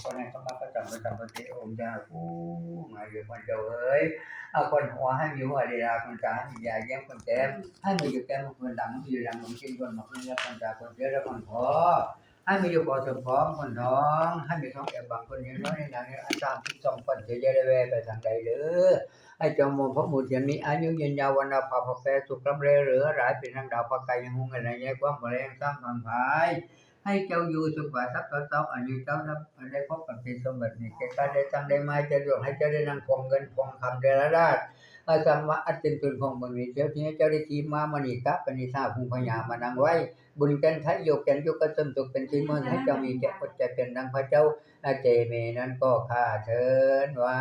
คนให้เขามาก็จำก็จำก็เจ้าองค์ยาผู้มาอยู่คนเจ้าเอ้ยเอาคนหัวให้มีหัวดีลาคนตาให้มียาแย้มคนแต้มให้มีอยู่แก้มคนดังมีอยู่ดังคนกินคนหมักเนื้อคนตาคนเชื้อและคนพอให้มีอยู่พอสมพร้อมคนท้องให้มีท้องแอบบางคนอย่างน้อยในนั้นอันตามที่สองคนจะได้แวไปทางใดเด้อให้จงมงพระมุตยันมีอายุยืนยาววันนาภาพแปรสุขลำเรเหลือหลายเป็นทางดาวพระกายยังหงอะไรแย่ความแรงสร้างความภาย ให้เจ้าอยู่สุขวาทรัพย์ต่อเต้าอายุเจ้านับได้พบกับเป็นสมบัตินี่แก่การได้ตั้งได้มาจะดวงให้เจ้าได้นั่งคงเงินคงคำเดรราชอาสัมมาอัจจินตุนคงบนนี้เจ้าที่เจ้าได้ทีมามณีกับปณิธาภูมิพญามานั่งไว้ บุญกันทัยโยกกันยกกระสมตกเป็นที่มันให้เจ้ามีแก่อดใจเป็นดังพระเจ้าอาเจเมนั้นก็ข้าเชิญว่า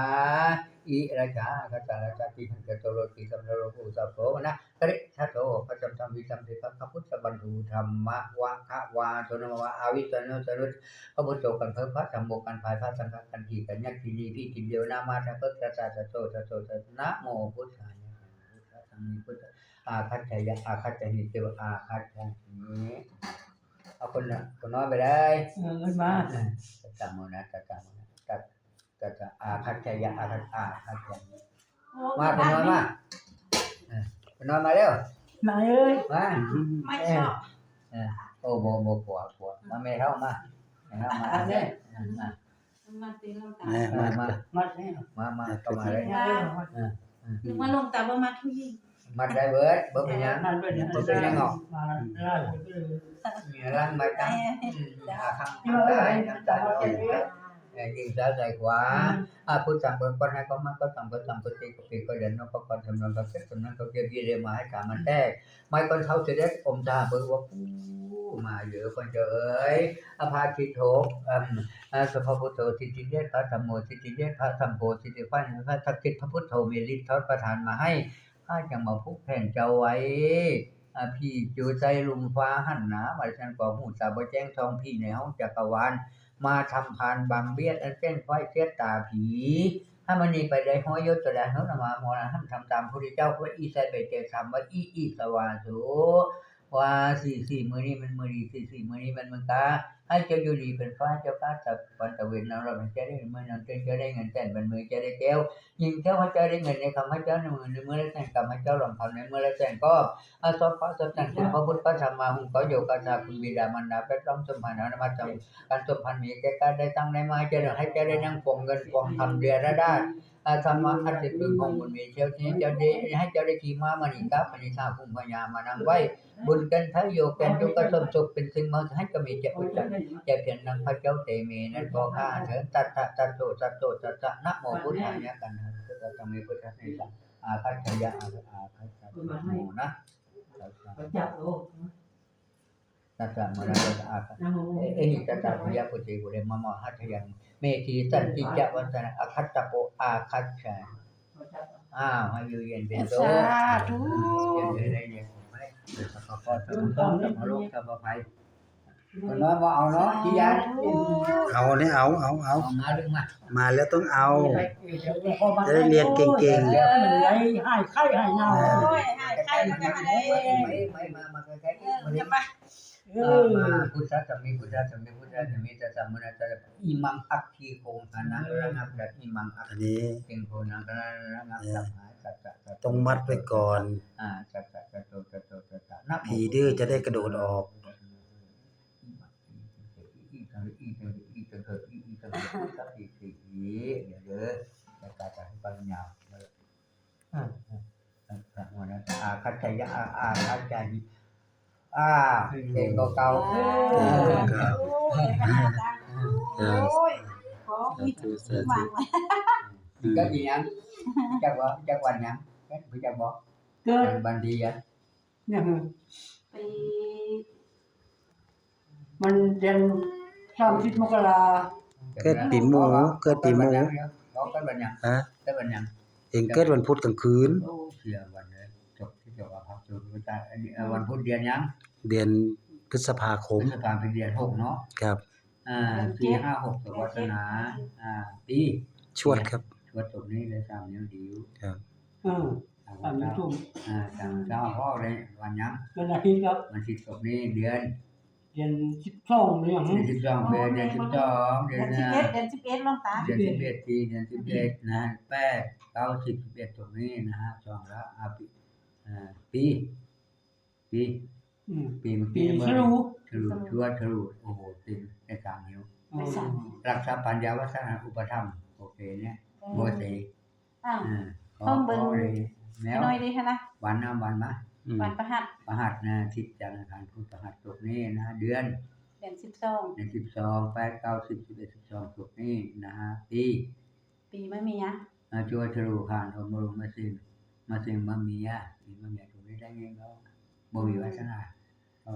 อิราชาคตาราชาติหันเกตโรติสัมโรภูสัพโสนะกริชาโตพระจำธรรม วิสัมภิพระพุทธบรรลุธรรมะวะคะวาโตนมวะอาวิสโนสรุตพระพุทธโตกันเพิ่มพระธรรมโมกันภายพระสังฆกันทีกันยักทีนีพี่จินเดียวนามาทะเพิกตาตาตะโตตะโตตะนะโมพุทธายะพุทธสังฆพุทธอาคัจจยะอาคัจจหิเทวอาคัจจหิเอาคนละคนน้อยไปเลยเออมันมาตตามนะตตามนะตัดตัดอาคัจจยะอาคัจอาคัจจยะมาคนน้อยมาเออคนน้อยมาเร็ว mày ơi. Quá mày sợ. Ờ. Ô bộ bộ của của mà mày không ờ, mà mày không mà. Đây mà mà mà mà mà tao mà đây nhưng mà lòng tao mà thôi gì. Mặt đây với bớt dạ. mình nhá. Bớt mình nhá dạ. ngọt. Là mặt trắng à không tay tay ม่มามามามาแล้วมามาเข้ามาเลยมาแล้วมาแล้วนึกว่าลงแต่ว่ามาทุยิงมัดได้เบิดเบิดเป็นยังนั่นเป็นยังมาได้คนก็เลยมีร่างไม่ตั้งอาคังน้ำตาน้ำตายิงสาใจขวาอาพุทธังเป็นคนให้ก็มาก็ตังก็ตังก็ตีก็ปีก็เดินนกก็คนทำนองก็เสร็จตรงนั้นก็เก็บยี่เรียมาให้กามันแตกไม่คนเขาเสด็จอมตาเบิกว่ามาเยอะคนเจอเอ้ยอภาคิโทอืมสัพพุทโธทิติเยพระธรรมโมทิติเยพระธรรมโพทิติพันพระทักษิณพระพุทโธมีฤทธิ์ทอดประทานมาให้ข้าจังมาพุกแผ่นเจ้าไว้อ่าพี่จูใจลุมฟ้าหันหนามาฉันก็หูสาบแจ้งทองพี่ในห้องจักรวาล มาทำพานบางเบียดอันเส้นไฟเสียตาผีถ้ามันนีไปได้ห้อยยศแสดงนู้นมาโมนะท่านทำตามพระพุทธเจ้าว่าอีใส่ไปเจอคำว่าอีอีสวาสุ ว่าสี่สี่มือนี้มันมือดีสี่สี่มือนี้มันมึงกาให้เจ้าอยู่ดีเป็นฟ้าเจ้าก้าจับวันตะเวนเราเราจะได้เมื่อนอนจะได้เงินแต่เป็นมือจะได้แก้วยิงเจ้าพระเจ้าได้เงินในคำพระเจ้าในมือในมือและแต่งกรรมพระเจ้าหลงคำในมือและแต่งก็อาสวะสัจจังสิพระพุทธพระธรรมมาหุงขอโยกาชาคุณบิดามารดาเป็นต้องสมภารนมาจำการสมพันธ์มีแก่การได้ตั้งได้มาเจริญให้เจ้าได้นั่งปงเงินปงทำเดียระได้ อาธรรมะอัตติเป็นของบุญมีเชียวที่จ้าได้ให้เจ้าได้ขี่ม้ามณีกับมณีชาภูมิพญามานังไว้ บุญกันทายโยกันโยกสมสุขเป็นสิ่งมาให้ก็มีเจ้าอุจจาจะเพียงนังพระเจ้าเตมีนั้นก็ข้าเถิดตัตตะตัตโตตัตโตตัตตะนะโมพุทธายะกันนะพุทธธรรมพุทธนิสังอาคัจฉยะอาอาคัจฉยะโมนะจับโอ้ตัสสะมะระตะอาคะนะโมเอหิตัสสะพยาปุติกุเรมมหัตถยัง เมธีสันติจะวันตนะอคัตตะโปอาคัตฉะอ้าวให้อยู่เย็นเป็นโตสาธุเย็นเลยได้เย็นผมไม่สัพพะสัมต้องสัพพะโลกสัพพะภัยคนน้อยว่าเอาเนาะที่ยันเอาเนี่ยเอาเอาเอาเอามาดึงมามาแล้วต้องเอาเออให้ไข้ให้เน่าโอ้ยหายใครมากันเลยไม่ไม่มามาใกล้ๆมาดิจะมาเอเอออมาพุทธะสัม มิพุทธะสัมมิพุทธะสัมมิตัสสะมะนะตะอิมังอัคคีโคงอนะระงับดัอิมังอัคอันนี้เก่งโพนังระงับสัมหายสัจจะสัจจะต้องมัดไว้ก่อน อ่าสัจจะสัจโตสัจโตสัจจะนับผีดื้อจะได้กระโดดออก อีกอีกอีกอีกอีกอีกอีกอีกสักอีกสี่เดี๋ยวเด้อจะกลายเป็นปัญญาเลยอ่าอ่าวันนั้นอาคัจยะอาอาคัจฉยอ่าเก่งเก่าโอ้ยโอ้ยขอมีวางไว้ๆก็ดียังจักว่าจักวันยังไม่จักบอกเก่ามสิบ cái gì anh? Chắc quá chắc quanh nhá chắc bị chắc bỏ cơ. Bàn đi vậy. Mình đem làm thịt một là kết tím mũ kết tím mũ. hả? Hình kết วันพุธกลางคืนวันพุธเดือนยังเดือน พฤษภาคผมมสถานเป็นเดือนหกเนาะครับ อ่าสี่ห้าหกสวัสนา อ่า ปีชวดครับชวดจบนี้เลยสามนิ้วดิวเออสามสามเจ้าทุ่มอ่าสามเจ้าพ่อเลยวันยังเป็นอาทิตย์ครับมันสิบจบนี้เดือนเดือน12เนี่ยเดือนสิบสองเดือนเดือนสิบสองเดืเดืออนนสิบนะเอ็ดเดือนสิบเอ็ดลงตาเดือนสิบเอ็ดปีเดือนสิบเอ็ดนะแปดเก้าสิบสิบเอ็ดตรงนี้นะฮะสองละอาปีอ่าปีปี อืมปีเมื่อปีกี้เมื่อฉลูฉลูชั่วฉลูโอ้โหติดในกลางหิวไปสั่งรักษาปัญญาวัฒนอุปธรรมโอเคเนี่ยโมเสอ้าวอ่าขอต้องเบิ่งขอเลยแนวน้อยดีค่ะนะวันน้ำวันมะอืมวันประหัสประหัสนะทิศจันทร์อังคารพุธประหัสตกนี้นะเดือน เดือนสิบสองเดือนสิบสองแปดเก้าสิบสิบเอ็ดสิบสองตกนี้นะฮะปีปีไม่มีอะอาจัวชรูคานอมรุมาสิงมาสิงมามียะมีมาเมียตรงนี้ได้เงี้ยเขา บ่มีวาสนาก็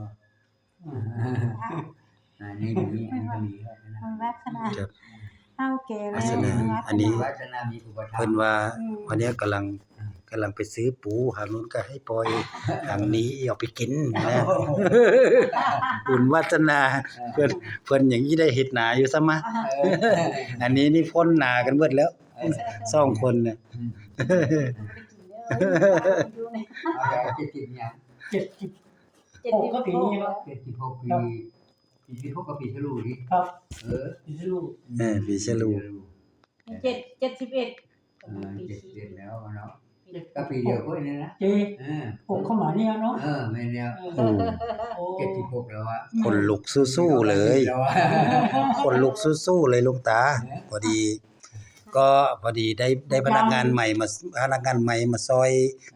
อันนี้มีอันนี้ก็มีวาสนามันวัฒนาครับ เท่าแก่แล้ววาสนาอันนี้วาสนามีอุปธรรเพิ่มนว่าอืมวันเนี้ยกำลังกำลังไปซื้อปูหางนู้นก็ให้ปล่อยหางนี้เอาไปกินนะ บุญวาสนาเพิ่นเพิ่นอย่างนี้ได้เฮ็ดนาอยู่ซะมาเอออันนี้นี่พ้นนากันเบิดแล้วสองคนน่ะ อืมไปกินเด้ออยู่ใน เอาไปเจ็ดสิบเนี่ย เจ็ดสิบเจ็ดโอ้สิบก็ปีหกนี้ครับเจ็ดสิบหกปีปีสิบหกกับปีชรูดิครับ เออปีฉลูเออปีฉลูเจ็ดเจ็ดสิบเอ็ดเออเจ็ดเจ็ดแล้วเนาะก็ปีเดียวก็เนี่ยนะเจเออหกเข้ามาเนี่ยเนาะเออไม่เนี่ยเออโอ้โอ้เจ็ดสิบหกแล้วอะคนลุกสู้ๆเลยแล้วอะคนลุกสู้ๆเลยหลุงตา พอดี ก็พอดีได้ได้พนักงานใหม่มาพนักงานใหม่มาซอย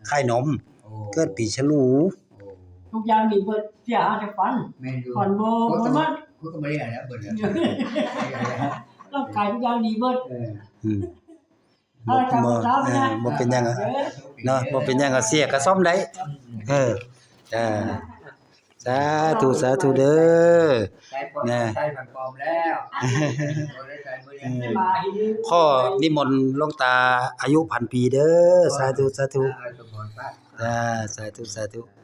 ค่ายนมโอ้ เกิดปีฉลูโอ้ทุกอย่างดีเบิดเสียหาแต่ฟันแม่นดูฟันโบมันมันกูก็ไม่ได้แล้วเบิดแล้วร่างกายทุกอย่างดีเบิดเอออืมเอาละครับบ่เช้าไปเอนะอบ่เป็นหยังอะเนาะบ่เป็นหยังก็เสียก็ซ่อมได้เออจ้าสาธุสาธุเด้อใช้ปอมแน่ใช้ผันปลอมแล้วบ่ได้ใช้มือยังได้มาอีกข้อนิมนต์หลวงตาอายุพันปีเด้อสาธุสาธุ เอา